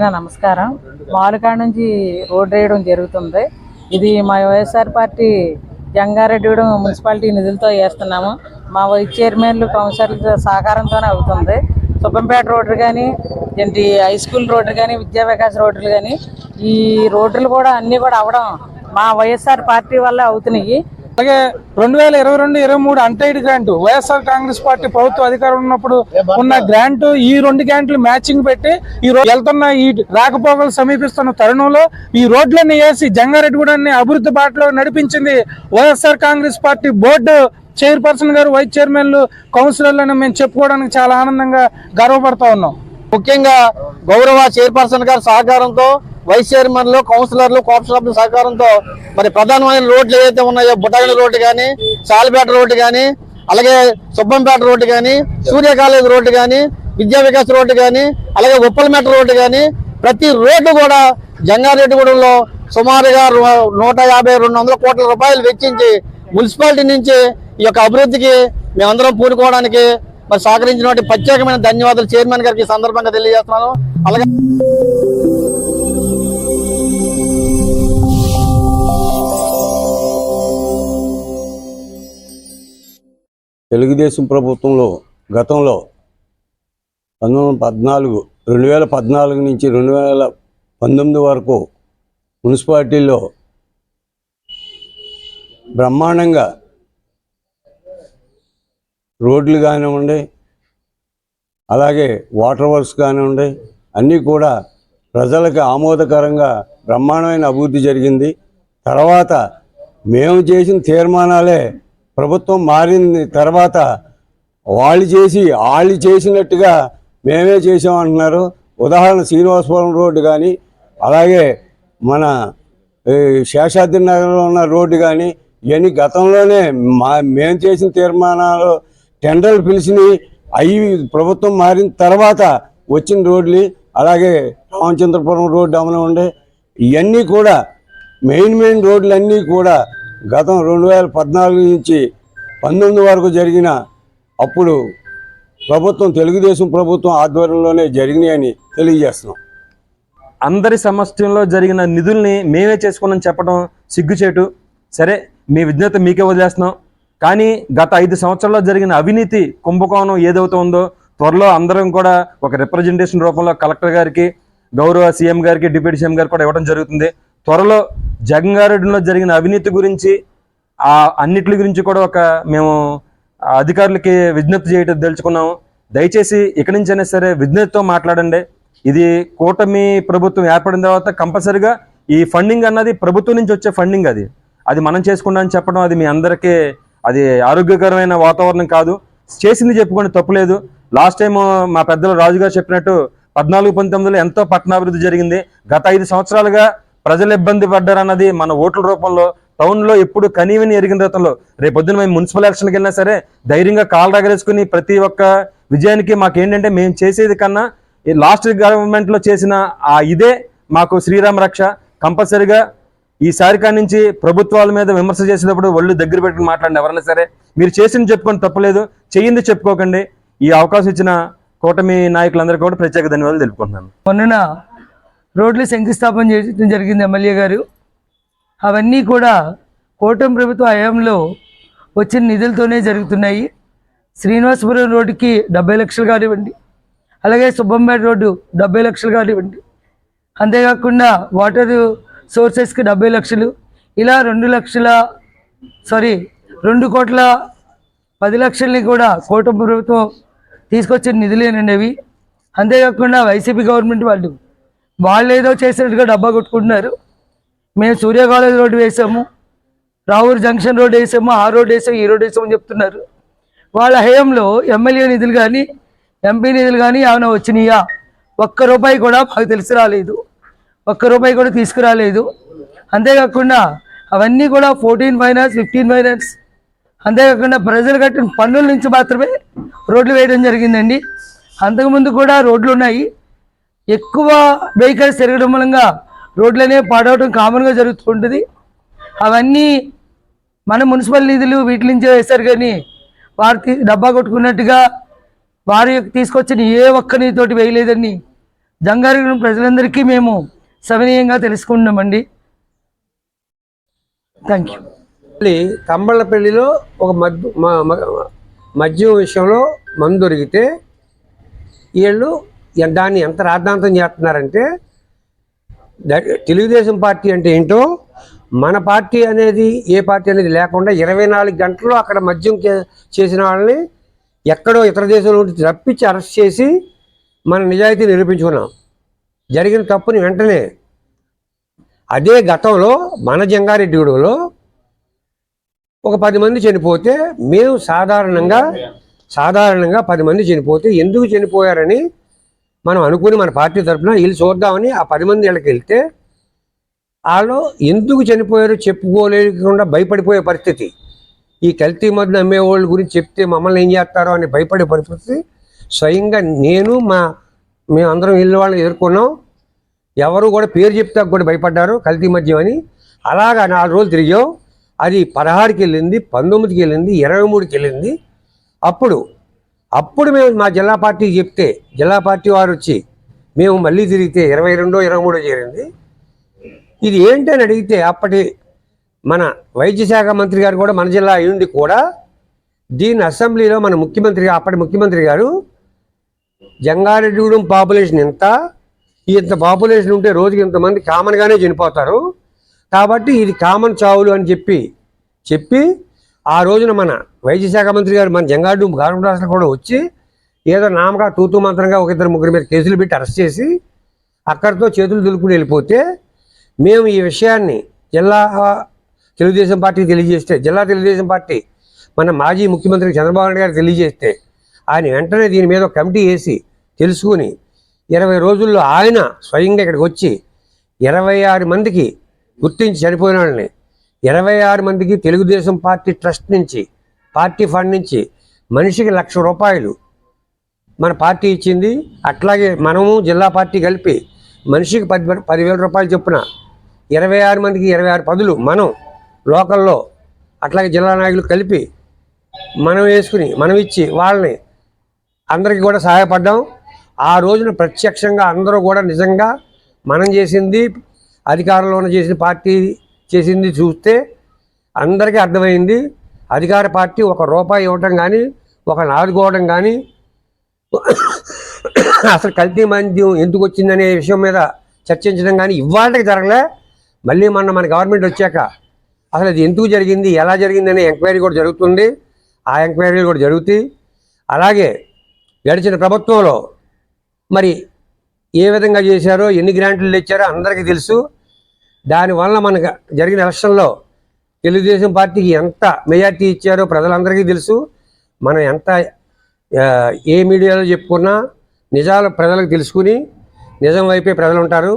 నమస్కారం. మాలుకాడ నుంచి రోడ్ వేయడం జరుగుతుంది. ఇది మా వైఎస్ఆర్ పార్టీ జంగారెడ్డిగూడెం మున్సిపాలిటీ నిధులతో వేస్తున్నాము మా వైస్ చైర్మన్లు కౌన్సిలర్ల సహకారంతోనే అవుతుంది. సుబ్బంపేట రోడ్డు కానీ ఏంటి హై స్కూల్ రోడ్డు కానీ విద్యా వికాస్ రోడ్లు కానీ ఈ రోడ్లు కూడా అన్నీ కూడా అవడం మా వైఎస్ఆర్ పార్టీ వల్ల అవుతున్నాయి. అలాగే రెండు వేల ఇరవై రెండు ఇరవై మూడు untied grant YSR Congress party ప్రభుత్వ అధికారం ఉన్నప్పుడు ఉన్న గ్రాంట్ ఈ రెండు గ్రాంట్లు మ్యాచింగ్ పెట్టి ఈ రోజు వెళ్తున్న ఈ రాకపోకలు సమీపిస్తున్న తరుణంలో ఈ రోడ్లన్నీ వేసి జంగారెడ్డిగూడని అభివృద్ధి బాటలో నడిపించింది YSR Congress party board chairperson గారు వైస్ చైర్మన్లు కౌన్సిలర్లను మేము చెప్పుకోవడానికి చాలా ఆనందంగా గర్వపడతా ఉన్నాం. ముఖ్యంగా గౌరవ చైర్పర్సన్ గారి సహకారంతో వైస్ చైర్మన్లు కౌన్సిలర్లు కోఆపరేషన్ సహకారంతో మరి ప్రధానమైన రోడ్లు ఏదైతే ఉన్నాయో బుట్టగల రోడ్డు కానీ సాలిపేట రోడ్డు కానీ అలాగే సుబ్బంపేట రోడ్డు కానీ సూర్య కాలేజ్ రోడ్డు కానీ విద్యా వికాస్ రోడ్డు కానీ అలాగే ఉప్పలమేట రోడ్డు కానీ ప్రతి రోడ్డు కూడా జంగారెడ్డిగూడెంలో సుమారుగా నూట యాభై రెండు వందల కోట్ల రూపాయలు వెచ్చించి మున్సిపాలిటీ నుంచి ఈ యొక్క అభివృద్ధికి మేమందరం పూనుకోవడానికి మరి సహకరించినటువంటి ప్రత్యేకమైన ధన్యవాదాలు చైర్మన్ గారికి సందర్భంగా తెలియజేస్తున్నాను. అలాగే తెలుగుదేశం ప్రభుత్వంలో గతంలో పంతొమ్మిది వందల పద్నాలుగు రెండు వేల పద్నాలుగు నుంచి రెండు వేల పంతొమ్మిది వరకు మున్సిపాలిటీలో బ్రహ్మాండంగా రోడ్లు కానివ్వండి అలాగే వాటర్ వర్క్స్ కానివ్వండి అన్నీ కూడా ప్రజలకు ఆమోదకరంగా బ్రహ్మాండమైన అభివృద్ధి జరిగింది. తర్వాత మేము చేసిన తీర్మానాలే ప్రభుత్వం మారింది తర్వాత వాళ్ళు చేసి వాళ్ళు చేసినట్టుగా మేమే చేసామంటున్నారు ఉదాహరణ శ్రీనివాసపురం రోడ్డు కానీ అలాగే మన శేషాద్రి నగర్లో ఉన్న రోడ్డు కానీ ఇవన్నీ గతంలోనే మా మేము చేసిన తీర్మానాలు టెండర్లు పిలిచినవి అవి ప్రభుత్వం మారిన తర్వాత వచ్చిన రోడ్లు అలాగే రామచంద్రపురం రోడ్డు అమలు ఉండే ఇవన్నీ కూడా మెయిన్ మెయిన్ రోడ్లన్నీ కూడా గతం రెండు వేల పద్నాలుగు నుంచి పంతొమ్మిది వరకు జరిగిన అప్పుడు ప్రభుత్వం తెలుగుదేశం ప్రభుత్వం ఆధ్వర్యంలోనే జరిగినాయని తెలియజేస్తున్నాం. అందరి సమస్యల్లో జరిగిన నిధుల్ని మేమే చేసుకున్నాం చెప్పడం సిగ్గుచేటు. సరే మీ విజ్ఞత మీకే వదిలేస్తున్నాం. కానీ గత ఐదు సంవత్సరాల్లో జరిగిన అవినీతి కుంభకోణం ఏదైతే ఉందో త్వరలో అందరం కూడా ఒక రిప్రజెంటేషన్ రూపంలో కలెక్టర్ గారికి గౌరవ సీఎం గారికి డిప్యూటీ సీఎం గారికి కూడా ఇవ్వడం జరుగుతుంది. త్వరలో జగన్గారెడ్డిలో జరిగిన అవినీతి గురించి ఆ అన్నిటి గురించి కూడా ఒక మేము అధికారులకి విజ్ఞప్తి చేయటం తెలుసుకున్నాము. దయచేసి ఇక్కడి నుంచైనా సరే విజ్ఞప్తితో మాట్లాడండి. ఇది కూటమి ప్రభుత్వం ఏర్పడిన తర్వాత కంపల్సరిగా ఈ ఫండింగ్ అన్నది ప్రభుత్వం నుంచి వచ్చే ఫండింగ్ అది. అది మనం చేసుకున్నాం చెప్పడం అది మీ అందరికీ అది ఆరోగ్యకరమైన వాతావరణం కాదు. చేసింది చెప్పుకొని తప్పులేదు లాస్ట్ టైం మా పెద్దలు రాజు గారు చెప్పినట్టు పద్నాలుగు పంతొమ్మిదిలో ఎంతో పట్టణాభివృద్ధి జరిగింది. గత ఐదు సంవత్సరాలుగా ప్రజలు ఇబ్బంది పడ్డారన్నది మన ఓట్ల రూపంలో టౌన్లో ఎప్పుడు కనీవిని ఎరిగిన రతంలో రేపొద్దున మేము మున్సిపల్ ఎలక్షన్కి వెళ్ళినా సరే ధైర్యంగా కాలు రగరేసుకుని ప్రతి ఒక్క విజయానికి మాకేంటంటే మేము చేసేది కన్నా లాస్ట్ గవర్నమెంట్లో చేసిన ఆ ఇదే మాకు శ్రీరామ రక్ష. కంపల్సరిగా ఈసారి కాడి నుంచి ప్రభుత్వాల మీద విమర్శ చేసేటప్పుడు ఒళ్ళు దగ్గర పెట్టుకుని మాట్లాడండి ఎవరైనా సరే మీరు చేసింది చెప్పుకొని తప్పలేదు చెయ్యింది చెప్పుకోకండి. ఈ అవకాశం ఇచ్చిన కూటమి నాయకులందరికీ కూడా ప్రత్యేక ధన్యవాదాలు తెలుపుకుంటున్నాను. మొన్న రోడ్లు శంకుస్థాపన చేయడం జరిగింది ఎమ్మెల్యే గారు. అవన్నీ కూడా కూటమి ప్రభుత్వ హయాంలో వచ్చిన నిధులతోనే జరుగుతున్నాయి. శ్రీనివాసపురం రోడ్డుకి డెబ్బై లక్షలు కానివ్వండి అలాగే సుబ్బంపేట రోడ్డు డెబ్బై లక్షలు కానివ్వండి అంతేకాకుండా వాటర్ సోర్సెస్కి డెబ్బై లక్షలు ఇలా రెండు లక్షల సారీ రెండు కోట్ల పది లక్షల్ని కూడా కూటమి ప్రభుత్వం తీసుకొచ్చిన నిధులేనండి అవి. అంతేకాకుండా వైసీపీ గవర్నమెంట్ వాళ్ళు వాళ్ళు ఏదో చేసినట్టుగా డబ్బా కొట్టుకుంటున్నారు. మేము సూర్య కాలేజ్ రోడ్డు వేసాము. రావూరు జంక్షన్ రోడ్డు వేసాము. ఆ రోడ్ వేసాము ఈ రోడ్డు వేసాము చెప్తున్నారు. వాళ్ళ హయంలో ఎమ్మెల్యే నిధులు కానీ ఎంపీ నిధులు కానీ ఏమైనా వచ్చినాయా? ఒక్క రూపాయి కూడా మాకు తెలిసి రాలేదు. ఒక్క రూపాయి కూడా తీసుకురాలేదు. అంతేకాకుండా అవన్నీ కూడా ఫోర్టీన్ ఫైనాన్స్ ఫిఫ్టీన్ ఫైనాన్స్. అంతేకాకుండా ప్రజలు కట్టిన పన్నుల నుంచి మాత్రమే రోడ్లు వేయడం జరిగిందండి. అంతకుముందు కూడా రోడ్లు ఉన్నాయి. ఎక్కువ వెహికల్స్ తిరగడం మూలంగా రోడ్లనే అనేవి పాడవడం కామన్గా జరుగుతుంటుంది. అవన్నీ మన మున్సిపల్ నిధులు వీటి నుంచే వేశారు కానీ వారు డబ్బా కొట్టుకున్నట్టుగా వారి తీసుకొచ్చిన ఏ ఒక్క నీతోటి వేయలేదని జంగారెడ్డి ప్రజలందరికీ మేము సవినీయంగా తెలుసుకుంటున్నామండి. థ్యాంక్ యూ మళ్ళీ కంబళ్ళపల్లిలో ఒక మద్దు మద్యం విషయంలో మందు దొరికితే వీళ్ళు దాన్ని ఎంత రాద్ధాంతం చేస్తున్నారంటే తెలుగుదేశం పార్టీ అంటే ఏంటో మన పార్టీ అనేది ఏ పార్టీ అనేది లేకుండా ఇరవై నాలుగు గంటలు అక్కడ మద్యం చేసిన వాళ్ళని ఎక్కడో ఇతర దేశంలో నుంచి రప్పించి అరెస్ట్ చేసి మన నిజాయితీ నిరూపించుకున్నాం. జరిగిన తప్పుని వెంటనే అదే గతంలో మన జంగారెడ్డిగూడలో ఒక పది మంది చనిపోతే మేము సాధారణంగా సాధారణంగా పది మంది చనిపోతే ఎందుకు చనిపోయారని మనం అనుకుని మన పార్టీ తరఫున వీళ్ళు చూద్దామని ఆ పది మంది వీళ్ళకి వెళ్తే వాళ్ళు ఎందుకు చనిపోయారో చెప్పుకోలేకుండా భయపడిపోయే పరిస్థితి. ఈ కల్తీ మందులు అమ్మే వాళ్ళ గురించి చెప్తే మమ్మల్ని ఏం చేస్తారో అని భయపడే పరిస్థితి. స్వయంగా నేను మా మేము అందరం ఇల్లు వాళ్ళని ఎదుర్కొన్నాం. ఎవరు కూడా పేరు చెప్తా కూడా భయపడ్డారు కల్తీ మద్యం అని. అలాగా నాలుగు రోజులు తిరిగాం. అది పదహారుకి వెళ్ళింది పంతొమ్మిదికి వెళ్ళింది ఇరవై మూడుకి వెళ్ళింది. అప్పుడు అప్పుడు మేము మా జిల్లా పార్టీ చెప్తే జిల్లా పార్టీ వారు వచ్చి మేము మళ్ళీ తిరిగితే ఇరవై రెండో ఇరవై మూడో చేరింది ఇది ఏంటి అని అడిగితే అప్పటి మన వైద్య శాఖ మంత్రి గారు కూడా మన జిల్లా అయ్యుండి కూడా దీన్ని అసెంబ్లీలో మన ముఖ్యమంత్రి అప్పటి ముఖ్యమంత్రి గారు జంగారెడ్డిగూడెం పాపులేషన్ ఎంత ఇంత పాపులేషన్ ఉంటే రోజుకి ఇంతమంది కామన్గానే చనిపోతారు. కాబట్టి ఇది కామన్ చావులు అని చెప్పి చెప్పి ఆ రోజున మన వైద్య శాఖ మంత్రి గారు మన జంగాడు గారు కూడా వచ్చి ఏదో నామగా తూతూ మంత్రంగా ఒక ఇద్దరు ముగ్గురు మీద కేసులు పెట్టి అరెస్ట్ చేసి అక్కడితో చేతులు దులుపుకుని వెళ్ళిపోతే మేము ఈ విషయాన్ని జిల్లా తెలుగుదేశం పార్టీకి తెలియజేస్తే జిల్లా తెలుగుదేశం పార్టీ మన మాజీ ముఖ్యమంత్రి చంద్రబాబు నాయుడు గారికి తెలియజేస్తే ఆయన వెంటనే దీని మీద ఒక కమిటీ వేసి తెలుసుకుని ఇరవై రోజుల్లో ఆయన స్వయంగా ఇక్కడికి వచ్చి ఇరవై ఆరు మందికి గుర్తించి చనిపోయిన వాళ్ళని ఇరవై ఆరు మందికి తెలుగుదేశం పార్టీ ట్రస్ట్ నుంచి పార్టీ ఫండ్ నుంచి మనిషికి లక్ష రూపాయలు మన పార్టీ ఇచ్చింది అట్లాగే మనము జిల్లా పార్టీ కలిపి మనిషికి పది పదివేల రూపాయలు చొప్పున ఇరవై ఆరు మందికి ఇరవై ఆరు పదులు మనం లోకల్లో అట్లాగే జిల్లా నాయకులు కలిపి మనం వేసుకుని మనం ఇచ్చి వాళ్ళని అందరికీ కూడా సహాయపడ్డాం. ఆ రోజున ప్రత్యక్షంగా అందరూ కూడా నిజంగా మనం చేసింది అధికారంలో చేసిన పార్టీ చేసింది చూస్తే అందరికీ అర్థమైంది. అధికార పార్టీ ఒక రూపాయి ఇవ్వటం కానీ ఒక ఆదుకోవడం కానీ అసలు కల్తీ మంద్యం ఎందుకు వచ్చిందనే విషయం మీద చర్చించడం కానీ ఇవాళకి జరగలే. మళ్ళీ మొన్న మన గవర్నమెంట్ వచ్చాక అసలు అది ఎందుకు జరిగింది ఎలా జరిగింది అనే ఎంక్వైరీ కూడా జరుగుతుంది. ఆ ఎంక్వైరీలు కూడా జరుగుతాయి. అలాగే గడిచిన ప్రభుత్వంలో మరి ఏ విధంగా చేశారో ఎన్ని గ్రాంట్లు తెచ్చారో అందరికీ తెలుసు. దానివల్ల మనకు జరిగిన ఎలక్షన్లో తెలుగుదేశం పార్టీకి ఎంత మెజార్టీ ఇచ్చారో ప్రజలందరికీ తెలుసు. మనం ఎంత ఏ మీడియాలో చెప్పుకున్నా నిజాలు ప్రజలకు తెలుసుకుని నిజం వైపే ప్రజలు ఉంటారు